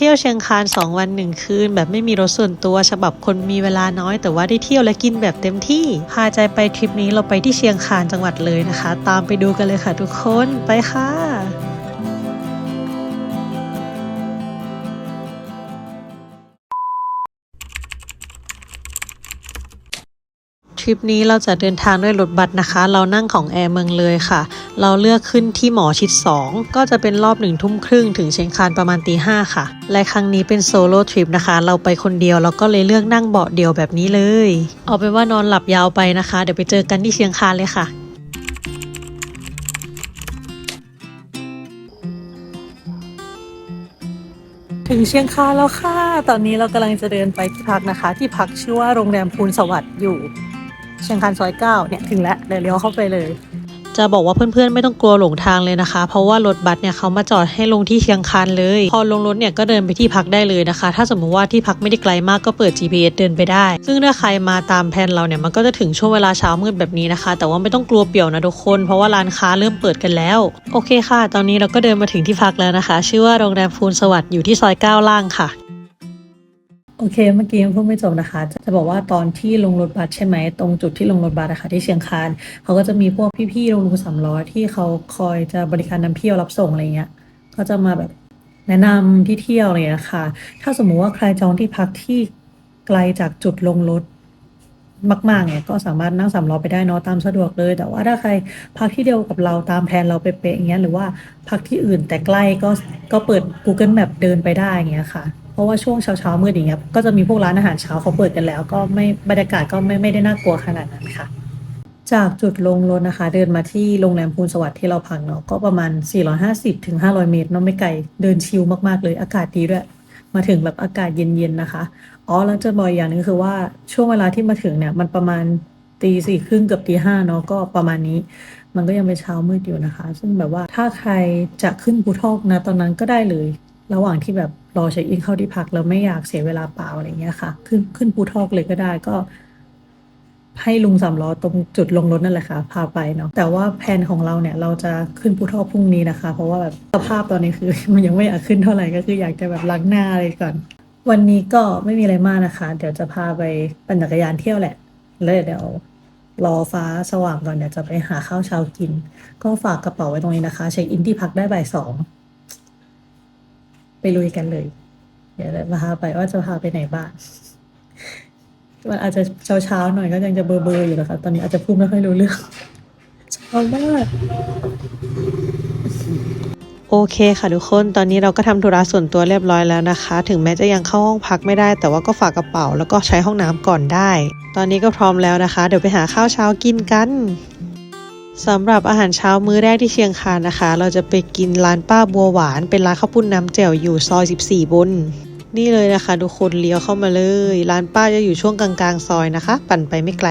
เที่ยวเชียงคาน 2 วัน 1 คืน แบบไม่มีรถส่วนตัวฉบับคนมีเวลาน้อย แต่ว่าได้เที่ยวและกินแบบเต็มที่ พาใจไปทริปนี้เราไปที่เชียงคานจังหวัดเลยนะคะ ตามไปดูกันเลยค่ะทุกคนไปค่ะ ริปนี้เราจะเดินทางด้วยรถบัสนะคะ เรานั่งของแอร์เมืองเลยค่ะ เราเลือกขึ้นที่หมอชิด 2 ก็จะเป็นรอบหนึ่งทุ่มครึ่งถึงเชียงคานประมาณตีห้าค่ะ และครั้งนี้เป็นโซโล่ทริปนะคะ เราไปคนเดียวเราก็เลยเลือกนั่งเบาะเดียวแบบนี้เลย เอาเป็นว่านอนหลับยาวไปนะคะ เดี๋ยวไปเจอกันที่เชียงคานเลยค่ะถึงเชียงคานแล้วค่ะ ตอนนี้เรากำลังจะเดินไปที่พักนะคะ ที่พักชื่อว่าโรงแรมพูนสวัสดิ์อยู่ เชียงคานซอยเก้าเนี่ยถึงแล้วเดี๋ยวเลี้ยวเข้าไปเลย จะบอกว่าเพื่อนๆไม่ต้องกลัวหลงทางเลยนะคะ เพราะว่ารถบัสเนี่ยเขามาจอดให้ลงที่เชียงคานเลย พอลงรถเนี่ยก็เดินไปที่พักได้เลยนะคะ ถ้าสมมติว่าที่พักไม่ได้ไกลมากก็เปิด GPS เดินไปได้ ซึ่งถ้าใครมาตามแผนเราเนี่ยมันก็จะถึงช่วงเวลาเช้ามืดแบบนี้นะคะ แต่ว่าไม่ต้องกลัวเปี่ยวนะทุกคน เพราะว่าร้านค้าเริ่มเปิดกันแล้ว โอเคค่ะ ตอนนี้เราก็เดินมาถึงที่พักแล้วนะคะ ชื่อว่าโรงแรมพูนสวัสดิ์อยู่ที่ซอยเก้าล่างค่ะ โอเค เมื่อกี้ยังพูดไม่จบนะคะ จะบอกว่าตอนที่ลงรถบัสใช่ไหม ตรงจุดที่ลงรถบัสนะคะที่เชียงคานเขาก็จะมีพวกพี่ๆลงรูสามล้อที่เขาคอยจะบริการนำเที่ยวรับส่งอะไรเงี้ย ก็จะมาแบบแนะนำที่เที่ยวอะไรเงี้ยค่ะถ้าสมมุติว่าใครจองที่พักที่ไกลจากจุดลงรถมากๆเนี่ยก็สามารถนั่งสามล้อไปได้เนอะตามสะดวกเลย แต่ว่าถ้าใครพักที่เดียวกับเราตามแผนเราเป๊ะๆอย่างเงี้ยหรือว่าพักที่อื่นแต่ใกล้ก็ก็เปิด Google Map เดินไปได้อย่างเงี้ยค่ะ ราะว่าช่วงเช้าเช้ามืดอย่างเงี้ยก็จะมีพวกร้านอาหารเช้าเขาเปิดกันแล้ว ก็ไม่บรรยากาศก็ไม่ไม่ได้น่ากลัวขนาดนั้นค่ะ จากจุดลงรถนะคะ เดินมาที่โรงแรมพูนสวัสดิ์ที่เราพักเนาะก็ประมาณ 450ถึง500เมตรเนาะไม่ไกลเดินชิลมากๆเลยอากาศดีด้วยมาถึงแบบอากาศเย็นๆนะคะ อ๋อแล้วจะบอกอย่างนึงคือว่าช่วงเวลาที่มาถึงเนี่ย มันประมาณตีสี่ครึ่งเกือบตีห้าเนาะก็ประมาณนี้ มันก็ยังเป็นเช้ามืดอยู่นะคะ ซึ่งแบบว่าถ้าใครจะขึ้นภูทอกนะตอนนั้นก็ได้เลย ระหว่างที่แบบรอเช็คอินเข้าที่พักแล้วไม่อยากเสียเวลาเปล่าอะไรเงี้ยค่ะ ขึ้นขึ้นภูทอกเลยก็ได้ก็ ให้ลุงสามล้อตรงจุดลงรถนั่นแหละค่ะ พาไปเนาะแต่ว่าแผนของเราเนี่ย เราจะขึ้นภูทอกพรุ่งนี้นะคะ เพราะว่าแบบสภาพตอนนี้คือ มันยังไม่อยากขึ้นเท่าไหร่ก็คืออยากจะแบบล้างหน้าอะไรก่อน วันนี้ก็ไม่มีอะไรมากนะคะ เดี๋ยวจะพาไปปั่นจักรยานเที่ยวแหละแล้วเดี๋ยวรอฟ้าสว่างก่อนเดี๋ยวจะไปหาข้าวเช้ากิน ก็ฝากกระเป๋าไว้ตรงนี้นะคะ เช็คอินที่พักได้บ่ายสอง ไปลุยกันเลย เดี๋ยวจะพาไปว่าจะพาไปไหนบ้างมันอาจจะเช้าๆหน่อยก็ยังจะเบลอๆอยู่นะคะตอนนี้อาจจะพูดไม่ค่อยรู้เรื่องเช้ามากโอเคค่ะทุกคนตอนนี้เราก็ทำธุระส่วนตัวเรียบร้อยแล้วนะคะ ถึงแม้จะยังเข้าห้องพักไม่ได้ แต่ว่าก็ฝากกระเป๋าแล้วก็ใช้ห้องน้ำก่อนได้ ตอนนี้ก็พร้อมแล้วนะคะ เดี๋ยวไปหาข้าวเช้ากินกัน สำหรับอาหารเช้ามื้อแรกที่เชียงคานนะคะ เราจะไปกินร้านป้าบัวหวาน เป็นร้านข้าวปุ้นน้ำแจ่วอยู่ซอย 14 บน นี่เลยนะคะ ทุกคนเลี้ยวเข้ามาเลย ร้านป้าจะอยู่ช่วงกลางๆ ซอยนะคะ ปั่นไปไม่ไกล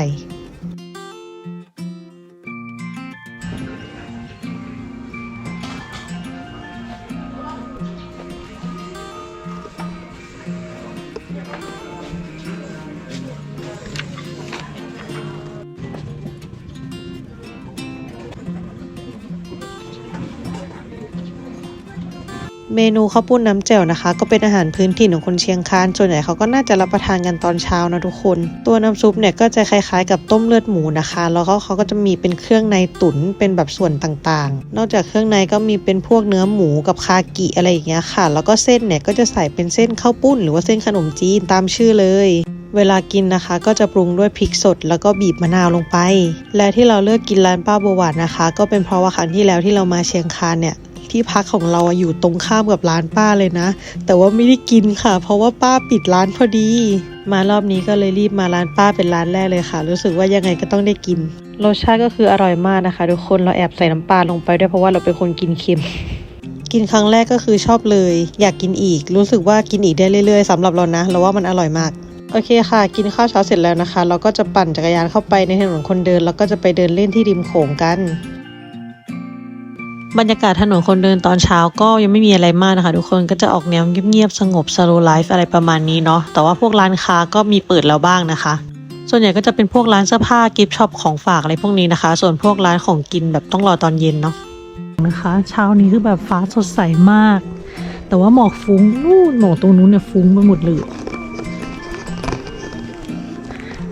เมนูข้าวปุ้นน้ำแจ่วนะคะ ก็เป็นอาหารพื้นถิ่นของคนเชียงคานส่วนใหญ่เขาก็น่าจะรับประทานกันตอนเช้านะทุกคน ตัวน้ำซุปเนี่ยก็จะคล้ายๆ กับต้มเลือดหมูนะคะ แล้วก็เขาก็จะมีเป็นเครื่องในตุ๋นเป็นแบบส่วนต่างๆ นอกจากเครื่องในก็มีเป็นพวกเนื้อหมูกับคากิอะไรอย่างเงี้ยค่ะ แล้วก็เส้นเนี่ยก็จะใส่เป็นเส้นข้าวปุ้น หรือว่าเส้นขนมจีนตามชื่อเลยเวลากินนะคะก็จะปรุงด้วยพริกสดแล้วก็บีบมะนาวลงไป และที่เราเลือกกินร้านป้าบัวหวานนะคะ ก็เป็นเพราะว่าครั้งที่แล้วที่เรามาเชียงคานเนี่ย ที่พักของเราอะอยู่ตรงข้ามกับร้านป้าเลยนะ แต่ว่าไม่ได้กินค่ะ เพราะว่าป้าปิดร้านพอดี มารอบนี้ก็เลยรีบมาร้านป้าเป็นร้านแรกเลยค่ะ รู้สึกว่ายังไงก็ต้องได้กิน รสชาติก็คืออร่อยมากนะคะ ทุกคนเราแอบใส่น้ำปลาลงไปด้วยเพราะว่าเราเป็นคนกินเค็มกินครั้งแรกก็คือชอบเลย อยากกินอีก รู้สึกว่ากินอีกได้เรื่อยๆสำหรับเรานะ เราว่ามันอร่อยมาก โอเคค่ะ กินข้าวเช้าเสร็จแล้วนะคะ เราก็จะปั่นจักรยานเข้าไปในถนนคนเดิน แล้วก็จะไปเดินเล่นที่ริมโขงกัน บรรยากาศถนนคนเดินตอนเช้าก็ยังไม่มีอะไรมากนะคะ ทุกคนก็จะออกแนวเงียบๆสงบสโลไลฟ์อะไรประมาณนี้เนาะแต่ว่าพวกร้านค้าก็มีเปิดแล้วบ้างนะคะ ส่วนใหญ่ก็จะเป็นพวกร้านเสื้อผ้ากิฟต์ช็อปของฝากอะไรพวกนี้นะคะ ส่วนพวกร้านของกินแบบต้องรอตอนเย็นเนาะนะคะเช้านี้คือแบบฟ้าสดใสมาก แต่ว่าหมอกฟุ้งนู่นหมอกตรงนู้นเนี่ยฟุ้งไปหมดเลย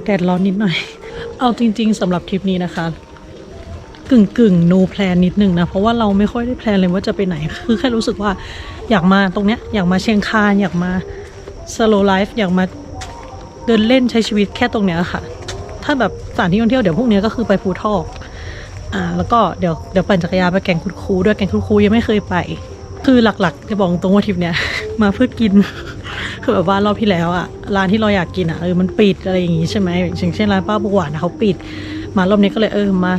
แดดร้อนนิดหน่อย เอาจริง ๆสำหรับทริปนี้นะคะ กึ่งกึ่ง no plan นิดนึงนะ เพราะว่าเราไม่ค่อยได้แพลนเลยว่าจะไปไหน คือแค่รู้สึกว่าอยากมาตรงเนี้ย อยากมาเชียงคาน อยากมา slow life อยากมาเดินเล่นใช้ชีวิตแค่ตรงเนี้ยค่ะ ถ้าแบบสถานที่ท่องเที่ยวเดี๋ยวพวกเนี้ยก็คือไปภูทอก อ่า แล้วก็เดี๋ยวเดี๋ยวปั่นจักรยานไปแก่งคุดคูด้วยแก่งคุดคูยังไม่เคยไป คือหลักๆจะบอกตรงว่าทริปเนี้ยมาเพื่อกินคือแบบว่ารอบที่แล้วอะร้านที่เราอยากกินอะเออมันปิดอะไรอย่างงี้ใช่ไหมอย่างเช่นร้านป้าบัวหวานะเขาปิด มารอบนี้ก็เลยเออมา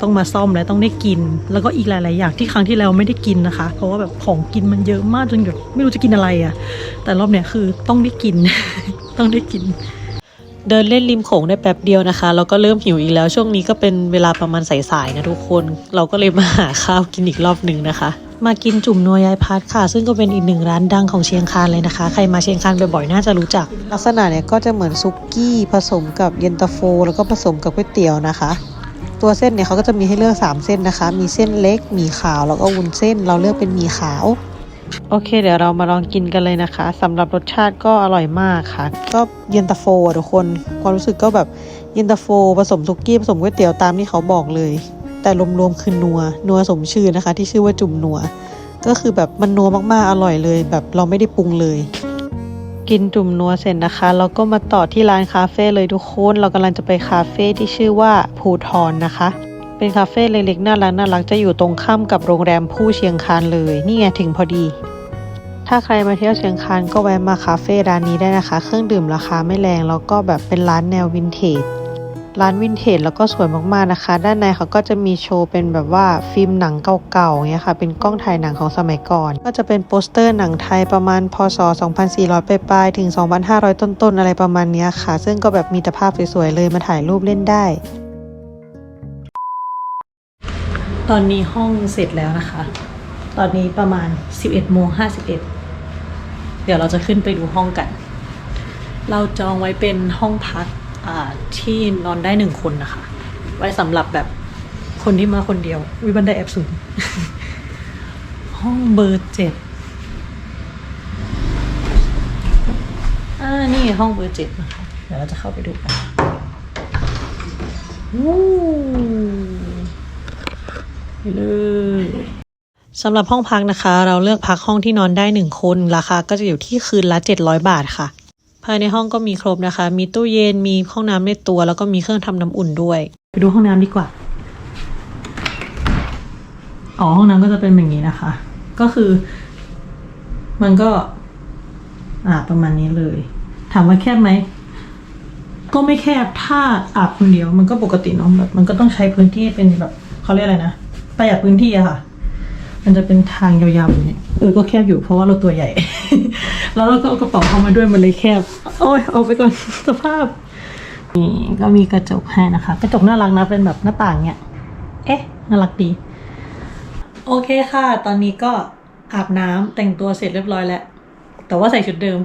ต้องมาซ่อมแล้วต้องได้กิน แล้วก็อีกหลาย ๆ อย่างที่ครั้งที่แล้วไม่ได้กินนะคะ เพราะว่าแบบของกินมันเยอะมากจนแบบไม่รู้จะกินอะไรอะแต่รอบเนี้ยคือต้องได้กิน ต้องได้กิน เดินเล่นริมโขงได้แป๊บเดียวนะคะแล้วก็เริ่มหิวอีกแล้ว ช่วงนี้ก็เป็นเวลาประมาณสายๆนะทุกคน เราก็เลยมาหาข้าวกินอีกรอบหนึ่งนะคะมากินจุ่มนัวยายพัดค่ะ ซึ่งก็เป็นอีกหนึ่งร้านดังของเชียงคานเลยนะคะ ใครมาเชียงคานบ่อยๆน่าจะรู้จัก ลักษณะเนี่ยก็จะเหมือนซุกี้ผสมกับเย็นตาโฟ แล้วก็ผสมกับก๋วยเตี๋ยวนะคะ ตัวเส้นเนี่ยเขาก็จะมีให้เลือก 3 เส้นนะคะ มีเส้นเล็กหมี่ขาว แล้วก็วุ้นเส้น เราเลือกเป็นหมี่ขาว โอเค เดี๋ยวเรามาลองกินกันเลยนะคะสำหรับรสชาติก็อร่อยมากค่ะ ก็เย็นตาโฟอะทุกคน ความรู้สึกก็แบบเย็นตาโฟ ผสมซุกี้ผสมก๋วยเตี๋ยวตามที่เขาบอกเลย แต่รวมๆคือนัว นัวสมชื่อนะคะ ที่ชื่อว่าจุ่มนัว ก็คือแบบมันนัวมากๆ อร่อยเลย แบบเราไม่ได้ปรุงเลย กินจุ่มนัวเสร็จนะคะแล้วก็มาต่อที่ร้านคาเฟ่เลยทุกคน เรากำลังจะไปคาเฟ่ที่ชื่อว่าภูทรนะคะ เป็นคาเฟ่เล็กๆน่ารักน่ารักจะอยู่ตรงข้ามกับโรงแรมผู้เชียงคานเลย นี่ไงถึงพอดี ถ้าใครมาเที่ยวเชียงคานก็แวะมาคาเฟ่ร้านนี้ได้นะคะ เครื่องดื่มราคาไม่แรงแล้วก็แบบเป็นร้านแนววินเทจ ร้านวินเทจแล้วก็สวยมากๆนะคะ ด้านในเขาก็จะมีโชว์เป็นแบบว่าฟิล์มหนังเก่าๆเงี้ยค่ะ เป็นกล้องถ่ายหนังของสมัยก่อน ก็จะเป็นโปสเตอร์หนังไทยประมาณพศ 2400 ปลายๆถึง 2,500 ต้นๆ อะไรประมาณเนี้ยค่ะ ซึ่งก็แบบมีแต่ภาพสวยๆ เลยมาถ่ายรูปเล่นได้ ตอนนี้ห้องเสร็จแล้วนะคะ ตอนนี้ประมาณ 11โมง51 เดี๋ยวเราจะขึ้นไปดูห้องกัน เราจองไว้เป็นห้องพัก ที่นอนได้หนึ่งคนนะคะ ไว้สำหรับแบบคนที่มาคนเดียว วิบันไดแอบสูงห้องเบอร์เจ็ดอ่านี่ห้องเบอร์เจ็ดนะคะ เดี๋ยวเราจะเข้าไปดูกันวู้เลยสำหรับห้องพักนะคะ เราเลือกพักห้องที่นอนได้หนึ่งคน ราคาก็จะอยู่ที่คืนละ 700 บาทค่ะ ภายในห้องก็มีครบนะคะ มีตู้เย็น มีห้องน้ำในตัว แล้วก็มีเครื่องทำน้ำอุ่นด้วย ไปดูห้องน้ำดีกว่า อ๋อ ห้องน้ำก็จะเป็นแบบนี้นะคะ ก็คือ มันก็ อ่า ประมาณนี้เลย ถามว่าแคบไหม ก็ไม่แคบ ถ้าอาบคนเดียว มันก็ปกติเนาะแบบ มันก็ต้องใช้พื้นที่เป็นแบบเขาเรียกอะไรนะ ประหยัดพื้นที่อะค่ะ มันจะเป็นทางยาวๆแบบนี้ เออก็แคบอยู่เพราะว่าเราตัวใหญ่ แล้วเราก็เอากระเป๋าเข้ามาด้วยมันเลยแคบ โอ้ยเอาไปก่อนสภาพนี่ก็มีกระจกให้นะคะ กระจกน่ารักนะเป็นแบบหน้าต่างเนี่ยเอ๊ะน่ารักดี โอเคค่ะ ตอนนี้ก็อาบน้ำแต่งตัวเสร็จเรียบร้อยแล้ว แต่ว่าใส่ชุดเดิม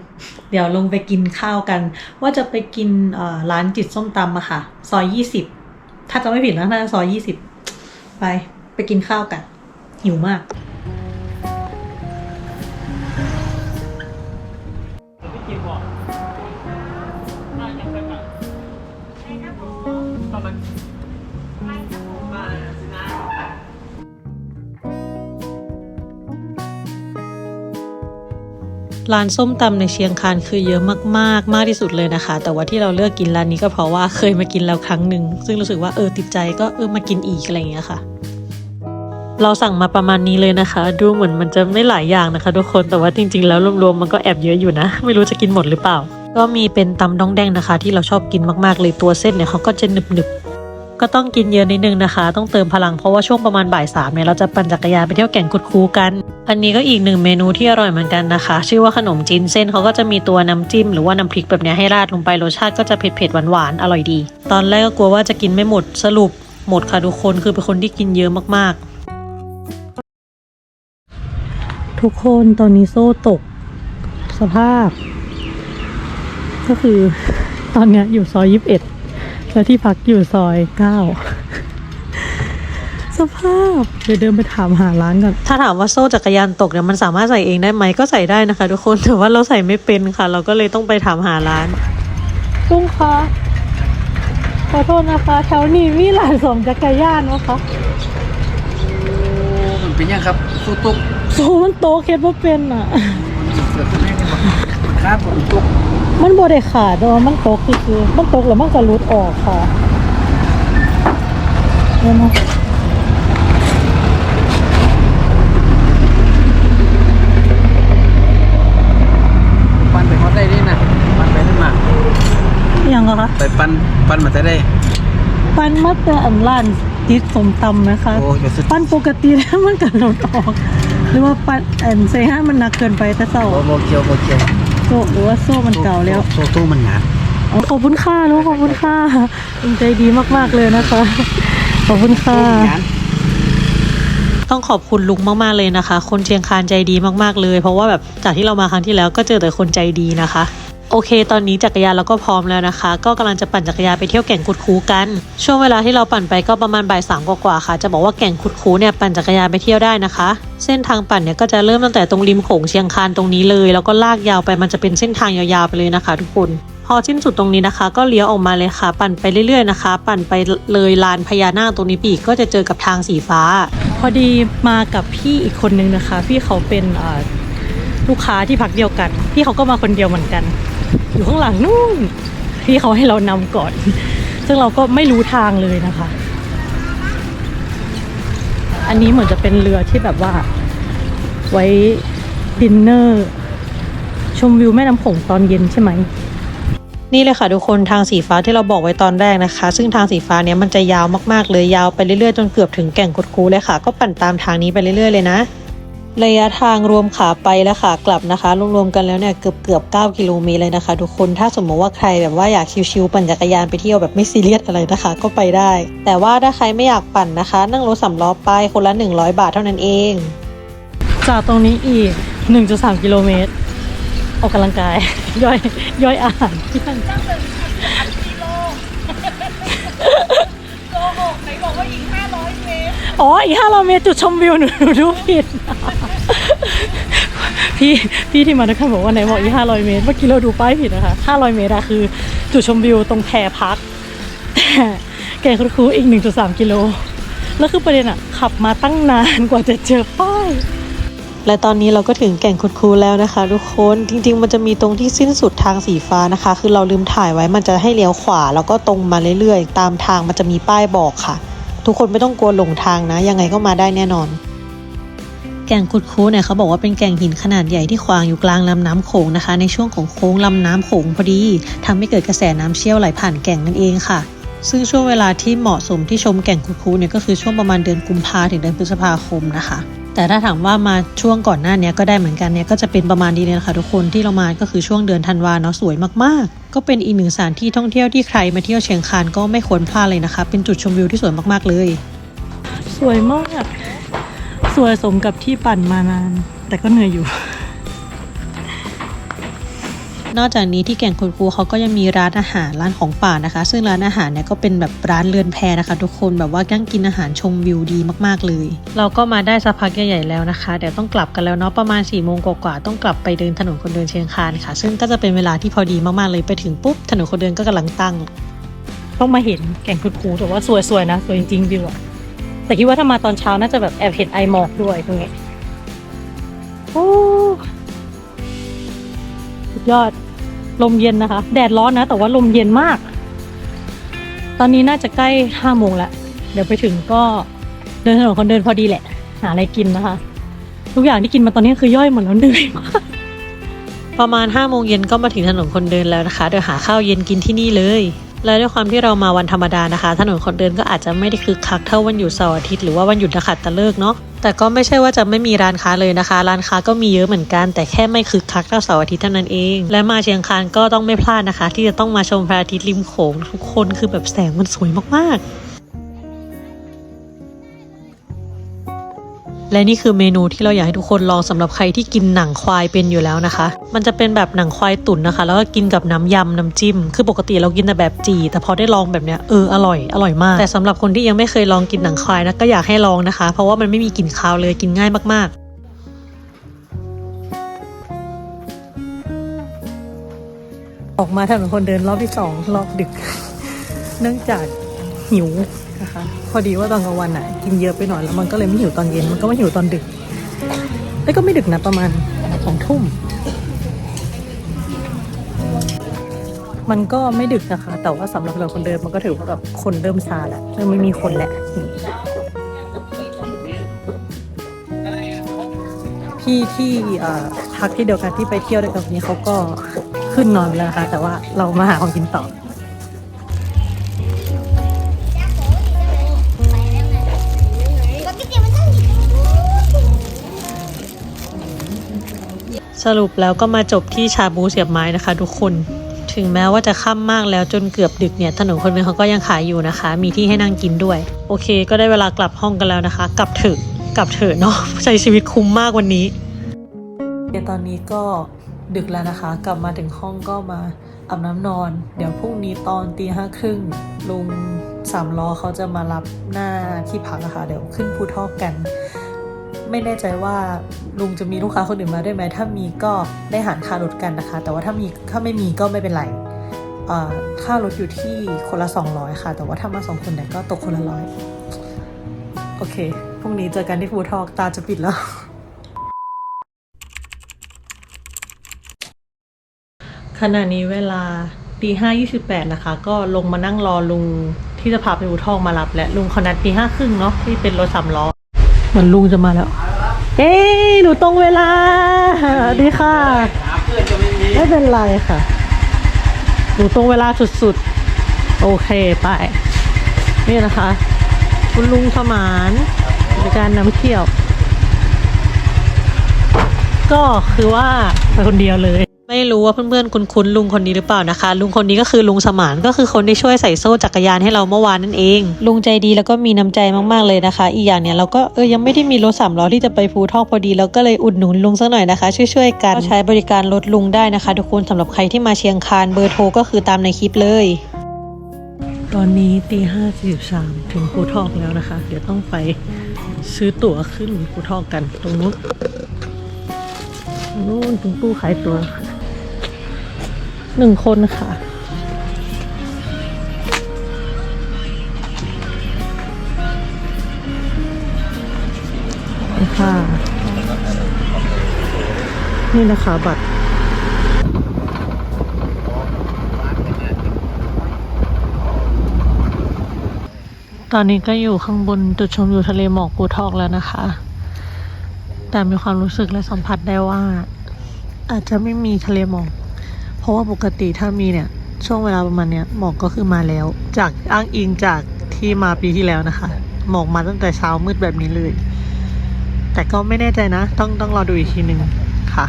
เดี๋ยวลงไปกินข้าวกัน ว่าจะไปกินร้านจิตส้มตำอะค่ะ ซอยยี่สิบถ้าจะไม่ผิดนะน่าจะซอยยี่สิบไปไปกินข้าวกัน หิวมาก ร้านส้มตำในเชียงคานคือเยอะมากๆ มากที่สุดเลยนะคะ แต่ว่าที่เราเลือกกินร้านนี้ก็เพราะว่าเคยมากินแล้วครั้งหนึ่งซึ่งรู้สึกว่าเออติดใจก็เออมากินอีกอะไรอย่างเงี้ยค่ะ เราสั่งมาประมาณนี้เลยนะคะ ดูเหมือนมันจะไม่หลายอย่างนะคะ ทุกคนแต่ว่าจริง ๆ แล้วรวมๆมันก็แอบเยอะอยู่นะ ไม่รู้จะกินหมดหรือเปล่า ก็มีเป็นตำดองแดงนะคะ ที่เราชอบกินมากๆเลยตัวเส้นเนี่ยเขาก็จะหนึบๆ ก็ต้องกินเยอะนิดนึงนะคะ ต้องเติมพลังเพราะว่าช่วงประมาณบ่ายสามเนี่ยเราจะปั่นจักรยานไปเที่ยวแก่งกุดคูกัน อันนี้ก็อีกหนึ่งเมนูที่อร่อยเหมือนกันนะคะ ชื่อว่าขนมจีนเส้นเขาก็จะมีตัวน้ำจิ้มหรือว่าน้ำพริกแบบนี้ให้ราดลงไปรสชาติก็จะเผ็ดๆหวานๆอร่อยดี ตอนแรกก็กลัวว่าจะกินไม่หมดสรุปหมดค่ะทุกคนคือเป็นคนที่กินเยอะมากๆ ทุกคนตอนนี้โซ่ตกสภาพ ก็คือตอนนี้อยู่ซอยยี่สิบเอ็ด แล้วที่พักอยู่ซอยเก้าสสภาพเดี๋ยวเดินไปถามหาร้านก่อนถ้าถามว่าโซ่จักรยานตกเนี่ยมันสามารถใส่เองได้ไหมก็ใส่ได้นะคะ ทุกคนแต่ว่าเราใส่ไม่เป็นค่ะ เราก็เลยต้องไปถามหาร้านลุงคะขอโทษนะคะแถวนี้มีร้านสมจักรยานไหมคะมันเป็นยังครับสู้ตุกโซ่มันโตเคสว่าเป็นอะเสือขึ้นแม่นี่บอกมันคาดผมตุก มันบ่ได้ขาดแต่ว่ามันตกคือมันตกแล้วมันก็หลุดออกค่ะเห็นไหมปันไปฮอดได้นี่นะปันไปได้มายังเหรอคะไปปันปันมาจะได้ ปั้นมาแต่อันร้านติดสมตำนะคะ โอ้ยสุด ปั้นปกติแล้วมันก็หลุดออก หรือว่าปั้นอันเซห้ามันหนักเกินไปแต่เศร้าโอ้โบเกียวโบเกียว โซ่หรือว่าโซ่มันเก่าแล้วโซ่ตู้มันหนาอ๋อขอบคุณค่าลูกขอบคุณค่าใจดีมากๆเลยนะคะ ขอบคุณค่ะต้องขอบคุณลุงมากๆเลยนะคะ คนเชียงคานใจดีมากๆเลย เพราะว่าแบบจากที่เรามาครั้งที่แล้วก็เจอแต่คนใจดีนะคะ โอเค ตอนนี้จักรยานเราก็พร้อมแล้วนะคะ ก็กำลังจะปั่นจักรยานไปเที่ยวแก่งคุดคูกัน ช่วงเวลาที่เราปั่นไปก็ประมาณบ่ายสามกว่าๆค่ะ จะบอกว่าแก่งคุดคูเนี่ยปั่นจักรยานไปเที่ยวได้นะคะ เส้นทางปั่นเนี่ยก็จะเริ่มตั้งแต่ตรงริมโขงเชียงคานตรงนี้เลย แล้วก็ลากยาวไปมันจะเป็นเส้นทางยาวๆไปเลยนะคะ ทุกคนพอสิ้นสุดตรงนี้นะคะ ก็เลี้ยวออกมาเลยค่ะ ปั่นไปเรื่อยๆนะคะ ปั่นไปเลยลานพญานาคตรงนี้ปีกก็จะเจอกับทางสีฟ้า พอดีมากับพี่อีกคนนึงนะคะ พี่เขาเป็นลูกค้าที่พักเดียวกัน พี่เขาก็มาคนเดียวเหมือนกัน อยู่ข้างหลังนู่นพี่เขาให้เรานำก่อน ซึ่งเราก็ไม่รู้ทางเลยนะคะ อันนี้เหมือนจะเป็นเรือที่แบบว่า ไว้ดินเนอร์ชมวิวแม่น้ำโขงตอนเย็นใช่ไหมนี่เลยค่ะทุกคนทางสีฟ้าที่เราบอกไว้ตอนแรกนะคะ ซึ่งทางสีฟ้าเนี้ยมันจะยาวมากๆเลยยาวไปเรื่อยๆ จนเกือบถึงแก่งกุดคูเลยค่ะ ก็ปั่นตามทางนี้ไปเรื่อยๆเลยนะ ระยะทางรวมขาไปและขากลับนะคะ รวมๆกันแล้วเนี่ยเกือบเกือบ9กิโลเมตรเลยนะคะ ทุกคนถ้าสมมติว่าใครแบบว่าอยากชิวๆปั่นจักรยานไปเที่ยวแบบไม่ซีเรียสอะไรนะคะ ก็ไปได้ แต่ว่าถ้าใครไม่อยากปั่นนะคะ นั่งรถสำล้อไปคนละ 100 บาทเท่านั้นเอง จากตรงนี้อีก 1.3 กิโลเมตรออกกำลังกาย ย่อยย่อยอาหารเที่ยงโกหกไหนบอกว่าอีก500เมตรอ๋ออีก500เมตรจุดชมวิวหนูหนูดูผิด พี่พี่ที่มาด้วยกันบอกว่าไหนบอกอีก500เมตรเมื่อกี้เราดูป้ายผิดนะคะ500เมตรอะคือ จุดชมวิวตรงแพพักแต่แก่ครูอีก1.3กิโลแล้วคือประเด็นอะขับมาตั้งนานกว่าจะเจอป้ายและตอนนี้เราก็ถึงแก่งคุดคูแล้วนะคะทุกคนจริง ๆ มันจะมีตรงที่สิ้นสุดทางสีฟ้านะคะ คือเราลืมถ่ายไว้มันจะให้เลี้ยวขวา แล้วก็ตรงมาเรื่อยๆ ตามทางมันจะมีป้ายบอกค่ะ ทุกคนไม่ต้องกลัวหลงทางนะ ยังไงก็มาได้แน่นอน แก่งคุดคูเนี่ยเขาบอกว่าเป็นแก่งหินขนาดใหญ่ที่ขวางอยู่กลางลำน้ำโขงนะคะ ในช่วงของโค้งลำน้ำโขงพอดีทำให้เกิดกระแสน้ำเชี่ยวไหลผ่านแก่งนั่นเองค่ะซึ่งช่วงเวลาที่เหมาะสมที่ชมแก่งคุดคูเนี่ยก็คือช่วงประมาณเดือนกุมภาถึงเดือนพฤษภาคมนะคะ แต่ถ้าถามว่ามาช่วงก่อนหน้านี้ก็ได้เหมือนกันเนี่ยก็จะเป็นประมาณนี้เลยนะคะทุกคนที่เรามาก็คือช่วงเดือนธันวาเนาะสวยมากๆ ก็เป็นอีกหนึ่งสถานที่ท่องเที่ยวที่ใครมาเที่ยวเชียงคานก็ไม่ควรพลาดเลยนะคะ เป็นจุดชมวิวที่สวยมากๆเลย สวยมาก วยสมกับที่ปั่นมานาน แต่ก็เหนื่อยอยู่ นอกจากนี้ที่แก่งคุดคูเขาก็ยังมีร้านอาหารร้านของป่านะคะ ซึ่งร้านอาหารเนี่ยก็เป็นแบบร้านเรือนแพนะคะ ทุกคนแบบว่านั่งกินอาหารชมวิวดีมากๆเลย เราก็มาได้สักพักใหญ่ๆแล้วนะคะเดี๋ยวต้องกลับกันแล้วเนาะประมาณ4ี่โมงกว่าๆต้องกลับไปเดินถนนคนเดินเชียงคานค่ะ ซึ่งก็จะเป็นเวลาที่พอดีมากๆเลยไปถึงปุ๊บถนนคนเดินก็กำลังตั้ง ต้องมาเห็นแก่งคุดคูแต่ว่าสวยๆนะสวยจริงๆวิวอะ แต่คิดว่าถ้ามาตอนเช้าน่าจะแบบแอบเห็นไอหมอกด้วยตรงนี้โอ้สุดยอด ลมเย็นนะคะ แดดร้อนนะ แต่ว่าลมเย็นมาก ตอนนี้น่าจะใกล้ห้าโมงแล้วเดี๋ยวไปถึงก็เดินถนนคนเดินพอดีแหละ หาอะไรกินนะคะ ทุกอย่างที่กินมาตอนนี้คือย่อยหมดแล้วเหนื่อยมากประมาณ5้าโมงเย็นก็มาถึงถนนคนเดินแล้วนะคะ เดี๋ยวหาข้าวเย็นกินที่นี่เลย และด้วยความที่เรามาวันธรรมดานะคะ ถนนคนเดินก็อาจจะไม่ได้คึกคักเท่าวันหยุดเสาร์อาทิตย์หรือว่าวันหยุดนักขัตฤกษ์เนาะแต่ก็ไม่ใช่ว่าจะไม่มีร้านค้าเลยนะคะ ร้านค้าก็มีเยอะเหมือนกัน แต่แค่ไม่คึกคักเท่าเสาร์อาทิตย์เท่านั้นเอง และมาเชียงคานก็ต้องไม่พลาดนะคะ ที่จะต้องมาชมพระอาทิตย์ริมโขงทุกคนคือแบบแสงมันสวยมากๆ และนี่คือเมนูที่เราอยากให้ทุกคนลองสำหรับใครที่กินหนังควายเป็นอยู่แล้วนะคะ มันจะเป็นแบบหนังควายตุ๋นนะคะ แล้วก็กินกับน้ำยำน้ำจิ้ม คือปกติเรากินแต่แบบจี แต่พอได้ลองแบบเนี้ยเอออร่อยอร่อยมาก แต่สำหรับคนที่ยังไม่เคยลองกินหนังควายนะก็อยากให้ลองนะคะ เพราะว่ามันไม่มีกลิ่นคาวเลยกินง่ายมากๆออกมาถนนคนเดินรอบที่สองรอบดึก เนื่องจากหิว นะคะ พอดีว่าตอนกลางวันอะกินเยอะไปหน่อยแล้วมันก็เลยไม่หิวตอนเย็นมันก็ไม่หิวตอนดึก แล้วก็ไม่ดึกนะประมาณสองทุ่ม มันก็ไม่ดึกนะคะ แต่ว่าสำหรับเราคนเดินมันก็ถือว่าแบบคนเริ่มซาแล้วเริ่มไม่มีคนแหล้วนี่พี่ที่พักที่เดียวกันที่ไปเที่ยวด้วยกันนี้เขาก็ขึ้นนอนแล้วนะคะแต่ว่าเรามาหาของกินต่อ สรุปแล้วก็มาจบที่ชาบูเสียบไม้นะคะทุกคน ถึงแม้ว่าจะค่ำมากแล้วจนเกือบดึกเนี่ยถนนคนเดินเขาก็ยังขายอยู่นะคะ มีที่ให้นั่งกินด้วย โอเค ก็ได้เวลากลับห้องกันแล้วนะคะ กลับเถอะกลับเถอะเนาะใช้ชีวิตคุ้มมากวันนี้เดี๋ยวตอนนี้ก็ดึกแล้วนะคะ กลับมาถึงห้องก็มาอาบน้ำนอน เดี๋ยวพรุ่งนี้ตอนตีห้าครึ่งลุงสามล้อเขาจะมารับหน้าที่พักนะคะเดี๋ยวขึ้นภูทอกกัน ไม่แน่ใจว่าลุงจะมีลูกค้าคนอื่นมาด้วยไหมถ้ามีก็ได้หารค่ารถกันนะคะ แต่ว่าถ้ามีถ้าไม่มีก็ไม่เป็นไรค่ารถอยู่ที่คนละ 200 ค่ะ แต่ว่าถ้ามาสองคนเนี่ยก็ตกคนละร้อยโอเคพรุ่งนี้เจอกันที่ฟูทอกตาจะปิดแล้วขณะนี้เวลาตีห้ายี่สิบแปดนะคะ ก็ลงมานั่งรอลุงที่จะพาไปอูทองมารับและลุงเขานัดตีห้าครึ่งเนาะที่เป็นรถสามล้อ เหมือนลุงจะมาแล้ว เอ้หนูตรงเวลาดีค่ะไม่มีไม่เป็นไรค่ะ หนูตรงเวลาสุดๆ โอเคไป นี่นะคะ คุณลุงสมานในการนำเที่ยว ก็คือว่าไปคนเดียวเลย ไม่รู้ว่าเพื่อนๆคุ้นๆลุงคนนี้หรือเปล่านะคะ ลุงคนนี้ก็คือลุงสมานก็คือคนที่ช่วยใส่โซ่จักรยานให้เราเมื่อวานนั่นเอง ลุงใจดีแล้วก็มีน้ำใจมากๆเลยนะคะ อีกอย่างเนี่ยเราก็เออยังไม่ได้มีรถสามล้อที่จะไปภูทอกพอดีเราก็เลยอุดหนุนลุงสักหน่อยนะคะ ช่วยๆกันก็ใช้บริการรถลุงได้นะคะ ทุกคนสำหรับใครที่มาเชียงคานเบอร์โทรก็คือตามในคลิปเลย ตอนนี้ตีห้าสิบสามถึงภูทอกแล้วนะคะ เดี๋ยวต้องไปซื้อตั๋วขึ้นภูทอกกันตรงนู้นตรงนู้นตรงตู้ขายตั๋ว หนึ่งคนค่ะ ค่ะ นี่นะคะบัตรตอนนี้ก็อยู่ข้างบนจุดชมวิวทะเลหมอกภูทอกแล้วนะคะ แต่มีความรู้สึกและสัมผัสได้ว่า อาจจะไม่มีทะเลหมอก เพราะว่าปกติถ้ามีเนี่ยช่วงเวลาประมาณเนี้ยหมอกก็คือมาแล้ว จากอ้างอิงจากที่มาปีที่แล้วนะคะ หมอกมาตั้งแต่เช้ามืดแบบนี้เลย แต่ก็ไม่แน่ใจนะ ต้องต้องรอดูอีกทีหนึ่งค่ะ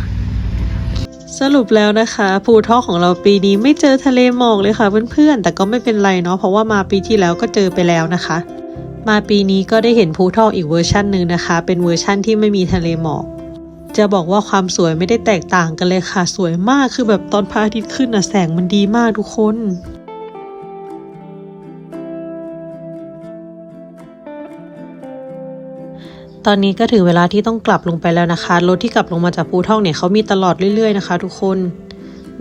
สรุปแล้วนะคะภูทอกของเราปีนี้ไม่เจอทะเลหมอกเลยค่ะเพื่อนๆแต่ก็ไม่เป็นไรเนาะเพราะว่ามาปีที่แล้วก็เจอไปแล้วนะคะ มาปีนี้ก็ได้เห็นภูทอกอีกเวอร์ชันหนึ่งนะคะ เป็นเวอร์ชั่นที่ไม่มีทะเลหมอก จะบอกว่าความสวยไม่ได้แตกต่างกันเลยค่ะ สวยมากคือแบบตอนพระอาทิตย์ขึ้นอะแสงมันดีมากทุกคนตอนนี้ก็ถึงเวลาที่ต้องกลับลงไปแล้วนะคะ รถที่กลับลงมาจากภูท่องเนี่ยเขามีตลอดเรื่อยๆนะคะ ทุกคน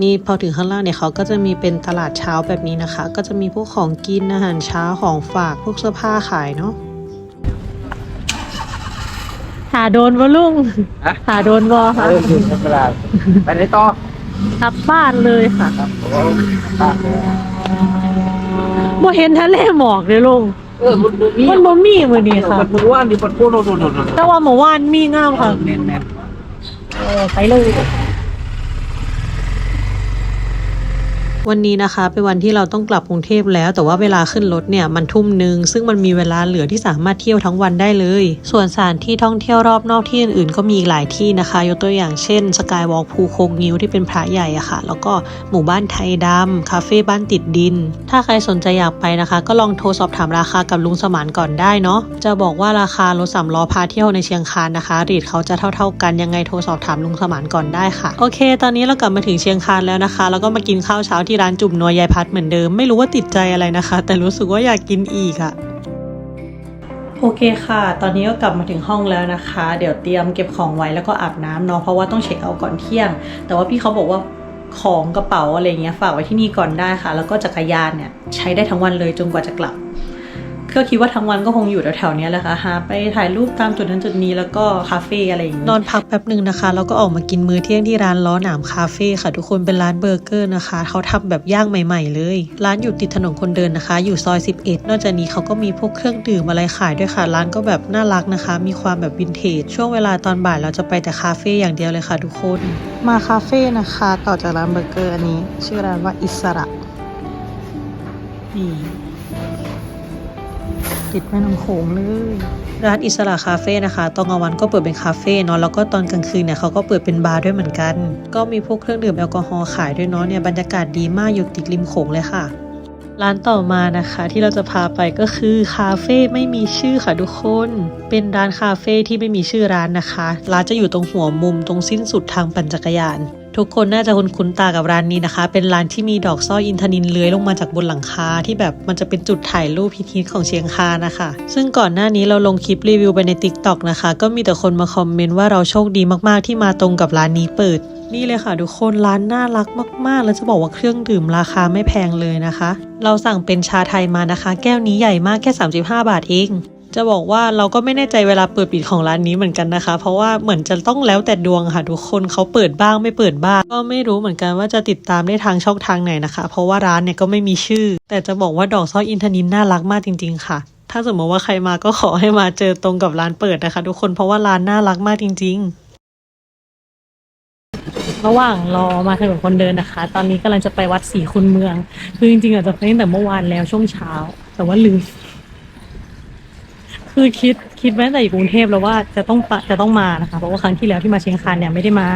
นี่พอถึงข้างล่างเนี่ยเขาก็จะมีเป็นตลาดเช้าแบบนี้นะคะ ก็จะมีพวกของกินอาหารเช้าของฝากพวกเสื้อผ้าขายเนาะ หาโดนวะลุงฮะ หาโดนวอค่ะ เออคือเวลาไปไหนต่อกลับบ้านเลยค่ะครับผมบ่เห็นทะเลหมอกเลยลุงเออมันมีมันบ่มีมือนี้ค่ะ มันรู้ว่านี่มันพูดโดนโดนโดนแต่ว่าเมื่อวานมีงามค่ะแน่นแน่นเออไปเลย วันนี้นะคะเป็นวันที่เราต้องกลับกรุงเทพแล้วแต่ว่าเวลาขึ้นรถเนี่ยมันทุ่มหนึ่งซึ่งมันมีเวลาเหลือที่สามารถเที่ยวทั้งวันได้เลย ส่วนสถานที่ท่องเที่ยวรอบนอกที่อื่นๆ ก็มีหลายที่นะคะ ยกตัวอย่างเช่นสกายวอล์กภูโคงงิ้วที่เป็นพระใหญ่อะค่ะ แล้วก็หมู่บ้านไทยดำคาเฟ่บ้านติดดิน ถ้าใครสนใจอยากไปนะคะ ก็ลองโทรสอบถามราคากับลุงสมานก่อนได้เนาะจะบอกว่าราคารถสามล้อพาเที่ยวในเชียงคานนะคะรีดเขาจะเท่า ๆ กันยังไงโทรสอบถามลุงสมานก่อนได้ค่ะโอเค ตอนนี้เรากลับมาถึงเชียงคานแล้วนะคะ แล้วก็มากินข้าวเช้าที่ร้านจุ่มนัวยายพัดเหมือนเดิม ไม่รู้ว่าติดใจอะไรนะคะ แต่รู้สึกว่าอยากกินอีกอะโอเคค่ะ ตอนนี้ก็กลับมาถึงห้องแล้วนะคะ เดี๋ยวเตรียมเก็บของไว้แล้วก็อาบน้ำเนาะเพราะว่าต้องเช็คเอาท์ก่อนเที่ยง แต่ว่าพี่เขาบอกว่าของกระเป๋าอะไรเงี้ยฝากไว้ที่นี่ก่อนได้ค่ะ แล้วก็จักรยานเนี่ยใช้ได้ทั้งวันเลยจนกว่าจะกลับ ก็คิดว่าทั้งวันก็คงอยู่แถวๆนี้แหละค่ะหาไปถ่ายรูปตามจุดนั้นจุดนี้แล้วก็คาเฟ่อะไรอย่างนี้นอนพักแป๊บหนึ่งนะคะ แล้วก็ออกมากินมื้อเที่ยงที่ร้านล้อหนามคาเฟ่ค่ะ ทุกคนเป็นร้านเบอร์เกอร์นะคะ เขาทำแบบย่างใหม่ ๆ เลย ร้านอยู่ติดถนนคนเดินนะคะ อยู่ซอย 11 นอกจากนี้เขาก็มีพวกเครื่องดื่มอะไรขายด้วยค่ะ ร้านก็แบบน่ารักนะคะ มีความแบบวินเทจ ช่วงเวลาตอนบ่ายเราจะไปแต่คาเฟ่อย่างเดียวเลยค่ะ ทุกคน มาคาเฟ่นะคะ ต่อจากร้านเบอร์เกอร์อันนี้ ชื่อร้านว่าอิสระนี่ ติดแม่น้ำโขงเลย ร้านอิสระคาเฟ่นะคะตอนกลางวันก็เปิดเป็นคาเฟ่เนาะแล้วก็ตอนกลางคืนเนี่ยเขาก็เปิดเป็นบาร์ด้วยเหมือนกัน ก็มีพวกเครื่องดื่มแอลกอฮอล์ขายด้วยเนาะเนี่ยบรรยากาศดีมากอยู่ติดริมโขงเลยค่ะ ร้านต่อมานะคะที่เราจะพาไปก็คือคาเฟ่ไม่มีชื่อค่ะทุกคน เป็นร้านคาเฟ่ที่ไม่มีชื่อร้านนะคะ ร้านจะอยู่ตรงหัวมุมตรงสิ้นสุดทางปั่นจักรยาน ทุกคนน่าจะคุ้นคุ้นๆตากับร้านนี้นะคะ เป็นร้านที่มีดอกสร้อยอินทนินเลื้อยลงมาจากบนหลังคาที่แบบมันจะเป็นจุดถ่ายรูปฮิตๆของเชียงคานนะคะ ซึ่งก่อนหน้านี้เราลงคลิปรีวิวไปใน t ิ k t o k นะคะ ก็มีแต่คนมาคอมเมนต์ว่าเราโชคดีมากๆที่มาตรงกับร้านนี้เปิด นี่เลยค่ะทุกคนร้านน่ารักมากๆ แล้วจะบอกว่าเครื่องดื่มราคาไม่แพงเลยนะคะ เราสั่งเป็นชาไทยมานะคะ แก้วนี้ใหญ่มากแค่ 35 บาทเอง จะบอกว่าเราก็ไม่แน่ใจเวลาเปิดปิดของร้านนี้เหมือนกันนะคะ เพราะว่าเหมือนจะต้องแล้วแต่ดวงค่ะทุกคนเขาเปิดบ้างไม่เปิดบ้าง ก็ไม่รู้เหมือนกันว่าจะติดตามได้ทางช่องทางไหนนะคะ เพราะว่าร้านเนี่ยก็ไม่มีชื่อ แต่จะบอกว่าดอกสร้อยอินทนินน่ารักมากจริง ๆ ค่ะ ถ้าสมมติว่าใครมาก็ขอให้มาเจอตรงกับร้านเปิดนะคะ ทุกคนเพราะว่าร้านน่ารักมากจริง ๆระหว่างรอมาถนนคนเดินนะคะ ตอนนี้กำลังจะไปวัดศรีคุณเมือง คือจริงๆอาจจะไปตั้งแต่เมื่อวานแล้วช่วงเช้า แต่ว่าลืม คือคิดคิดไว้แต่อยู่กรุงเทพแล้วว่าจะต้องปะจะต้องมานะคะ เพราะว่าครั้งที่แล้วที่มาเชียงคานเนี่ยไม่ได้มา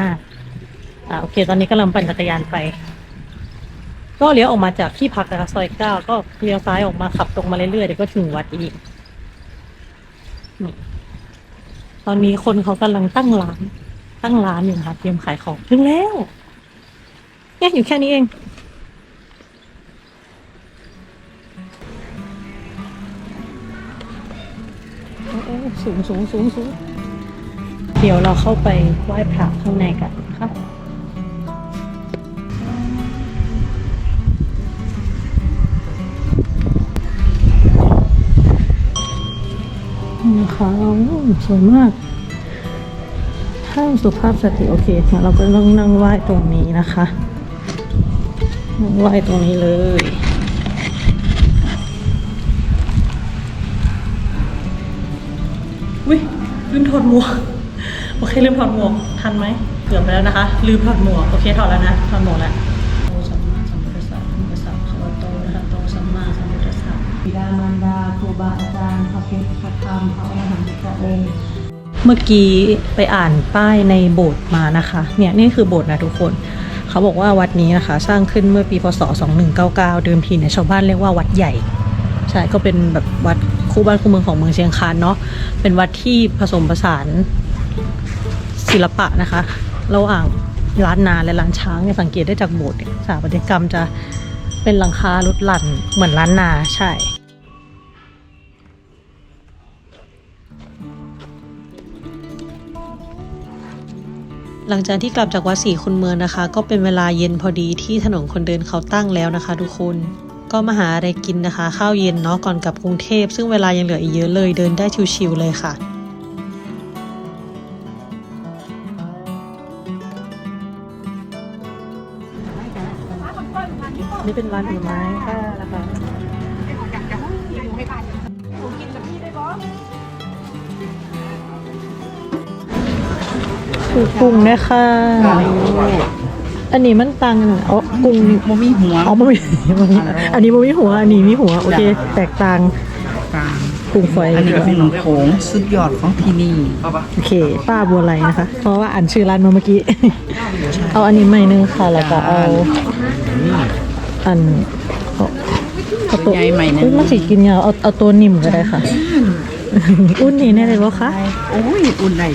อ่าโอเค ตอนนี้กำลังปั่นจักรยานไป ก็เลี้ยวออกมาจากที่พักนะคะซอยเก้าก็เลี้ยวซ้ายออกมาขับตรงมาเรื่อยๆเดี๋ยวก็ถึงวัดอีกตอนนี้คนเขากำลังตั้งร้าน ตั้งร้านอยู่นะคะเตรียมขายของถึงแล้วเนี่ยอยู่แค่นี้เอง สูงสูงสูงสูงเดี๋ยวเราเข้าไปไหว้พระข้างในกันนะคะนี่ค่ะอืมสวยมากถ้าสุภาพสตรีโอเคเราก็ต้องนั่งไหว้ตรงนี้นะคะ นั่งไหว้ตรงนี้เลย ถอดหมวก โอเคลืมถอดหมวก ทันไหมเกือบไปแล้วนะคะ ลืมถอดหมวก โอเคถอดแล้วนะ ถอดหมวกแล้วโอสัมมาสัมพุทธัสสะธัมมัสสะภะคะวะโตอะระหะโตสัมมาสัมพุทธัสสะบิดามารดาครูบาอาจารย์พระพุทธพระธรรมพระอรหันตเองเมื่อกี้ไปอ่านป้ายในโบสถ์มานะคะ เนี่ยนี่คือโบสถ์นะทุกคน เขาบอกว่าวัดนี้นะคะ สร้างขึ้นเมื่อปีพศ 2199 เดิมทีเนี่ยชาวบ้านเรียกว่าวัดใหญ่ ใช่ ก็เป็นแบบวัด คู่บ้านคู่เมืองของเมืองเชียงคานเนาะเป็นวัดที่ผสมผสานศิลปะนะคะระหว่างล้านนาและล้านช้างเนี่ยสังเกตได้จากโบสถ์สถาปัตยกรรมจะเป็นหลังคาลุดหลั่นเหมือนล้านนาใช่หลังจากที่กลับจากวัดศรีคุณเมืองนะคะ ก็เป็นเวลาเย็นพอดีที่ถนนคนเดินเขาตั้งแล้วนะคะทุกคน ก็มาหาอะไรกินนะคะ ข้าวเย็นเนาะก่อนกลับกรุงเทพ ซึ่งเวลายังเหลืออีกเยอะเลยเดินได้ชิวๆเลยค่ะนี่เป็นร้านผลไม้ค่ะนะคะถูกปรุงด้วยค่ะ อันนี้มันตังกันอ๋อกุ้งนี่บ่มีหัวอ๋อมันมีมันมีอันนี้มันมีหัว อันนี้มีหัว โอเค แตกต่างกลางกุ้งฝอยอันนี้ก็เป็นขนมโขงสุดยอดของที่นี่โอเค ป้าบัวไหลนะคะ เพราะว่าอ่านชื่อร้านมาเมื่อกี้ เอาอันนี้ใหม่นึงค่ะ แล้วก็เอาอันเอาเอาตัวใหญ่ใหม่นึงอุ๊ยมันสิกินยาวเอาเอาตัวนิ่มก็ได้ค่ะ อุ่นนี่แน่เลยวะคะโอ้ย อุ่นได้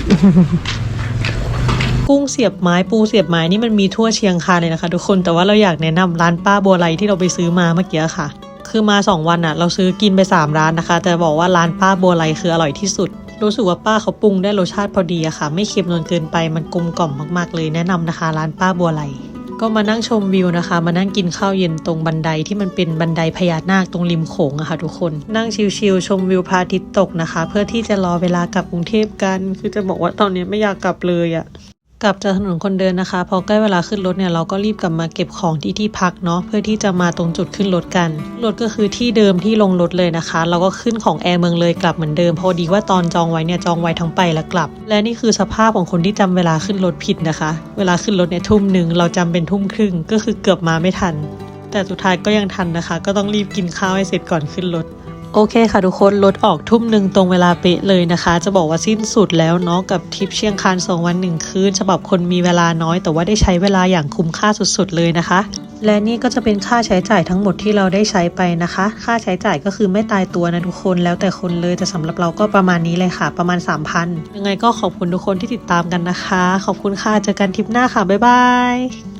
กุ้งเสียบไม้ปูเสียบไม้นี่มันมีทั่วเชียงคานเลยนะคะ ทุกคนแต่ว่าเราอยากแนะนำร้านป้าบัวไลที่เราไปซื้อมาเมื่อกี้ค่ะ คือมา 2 วันอะเราซื้อกินไป 3 ร้านนะคะ แต่บอกว่าร้านป้าบัวไลคืออร่อยที่สุด รู้สึกว่าป้าเขาปรุงได้รสชาติพอดีอะค่ะ ไม่เค็มจนเกินไปมันกลมกล่อมมากๆเลยแนะนำนะคะ ร้านป้าบัวไลก็มานั่งชมวิวนะคะ มานั่งกินข้าวเย็นตรงบันไดที่มันเป็นบันไดพญานาคตรงริมโขงอะค่ะ ทุกคนนั่งชิลๆชมวิวพระอาทิตย์ตกนะคะ เพื่อที่จะรอเวลากลับกรุงเทพกัน คือจะบอกว่าตอนนี้ไม่อยากกลับเลยอะ กลับจากถนนคนเดินนะคะ พอใกล้เวลาขึ้นรถเนี่ยเราก็รีบกลับมาเก็บของที่ที่พักเนาะเพื่อที่จะมาตรงจุดขึ้นรถกันรถก็คือที่เดิมที่ลงรถเลยนะคะ เราก็ขึ้นของแอร์เมืองเลยกลับเหมือนเดิมพอดีว่าตอนจองไว้เนี่ยจองไว้ทั้งไปและกลับ และนี่คือสภาพของคนที่จำเวลาขึ้นรถผิดนะคะ เวลาขึ้นรถเนี่ยทุ่มหนึ่งเราจำเป็นทุ่มครึ่งก็คือเกือบมาไม่ทัน แต่สุดท้ายก็ยังทันนะคะ ก็ต้องรีบกินข้าวให้เสร็จก่อนขึ้นรถ โอเคค่ะทุกคนรถออกทุ่มหนึ่งตรงเวลาเป๊ะเลยนะคะ จะบอกว่าสิ้นสุดแล้วเนาะกับทริปเชียงคานสองวันหนึ่งคืนฉบับคนมีเวลาน้อย แต่ว่าได้ใช้เวลาอย่างคุ้มค่าสุดๆเลยนะคะ และนี่ก็จะเป็นค่าใช้จ่ายทั้งหมดที่เราได้ใช้ไปนะคะ ค่าใช้จ่ายก็คือไม่ตายตัวนะทุกคนแล้วแต่คนเลยแต่สำหรับเราก็ประมาณนี้เลยค่ะ ประมาณ 3,000ยังไงก็ขอบคุณทุกคนที่ติดตามกันนะคะ ขอบคุณค่ะเจอกันทริปหน้าค่ะบ๊ายบาย